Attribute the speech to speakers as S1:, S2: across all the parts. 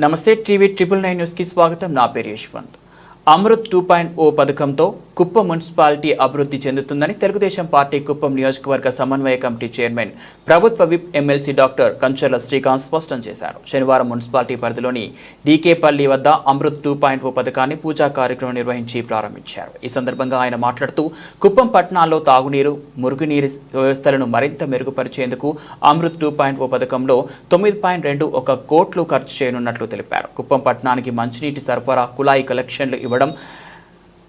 S1: నమస్తే TV triple nine న్యూస్కి స్వాగతం. నా పేరు Yashwanth. Amrut two point O పథకంతో కుప్పం మున్సిపాలిటీ అభివృద్ధి చెందుతుందని తెలుగుదేశం పార్టీ కుప్పం నియోజకవర్గ సమన్వయ కమిటీ చైర్మన్ ప్రభుత్వ whip MLC doctor Kancharla Srikanth స్పష్టం చేశారు. శనివారం మున్సిపాలిటీ పరిధిలోని డీకేపల్లి వద్ద అమృత్ టూ పాయింట్ ఓ పథకాన్ని పూజా కార్యక్రమం నిర్వహించి ప్రారంభించారు. ఈ సందర్భంగా ఆయన మాట్లాడుతూ కుప్పం పట్టణాల్లో తాగునీరు మురుగునీరు వ్యవస్థలను మరింత మెరుగుపరిచేందుకు అమృత్ టూ పాయింట్ ఓ పథకంలో తొమ్మిది పాయింట్ రెండు ఒక కోట్లు ఖర్చు చేయనున్నట్లు తెలిపారు. కుప్పం పట్టణానికి మంచినీటి సరఫరా కుళాయి కలెక్షన్లు ఇవ్వడం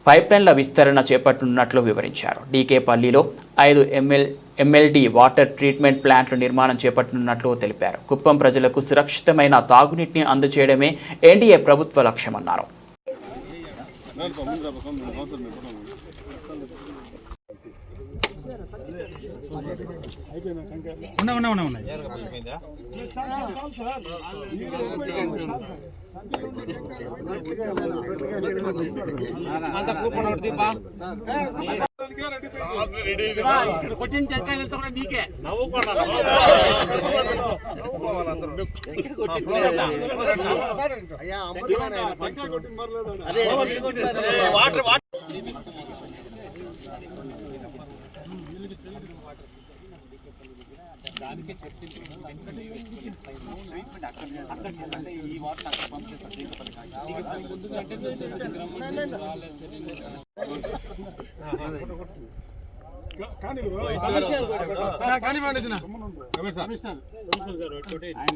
S1: పైప్లైన్ల విస్తరణ చేపట్టనున్నట్లు వివరించారు. డీకేపల్లిలో ఐదు ఎంఎల్ ఎంఎల్డి వాటర్ ట్రీట్మెంట్ ప్లాంట్లు నిర్మాణం చేపట్టనున్నట్లు తెలిపారు. కుప్పం ప్రజలకు సురక్షితమైన తాగునీటిని అందజేయడమే ఎన్డీఏ ప్రభుత్వ లక్ష్యమన్నారు.
S2: ఉన్నా ఉన్నా ఉన్నా ఉన్నాయి
S3: కొట్టిన చర్చ కూడా నీకే అయ్యా వాటర్ వాటర్ దానికే చెప్పింది అక్కడ ఈ వాటర్ అక్కడ పంపిస్తారు ఆయన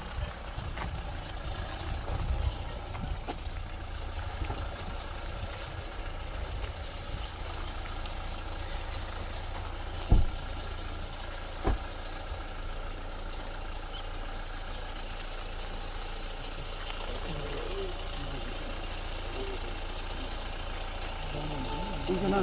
S3: 你现在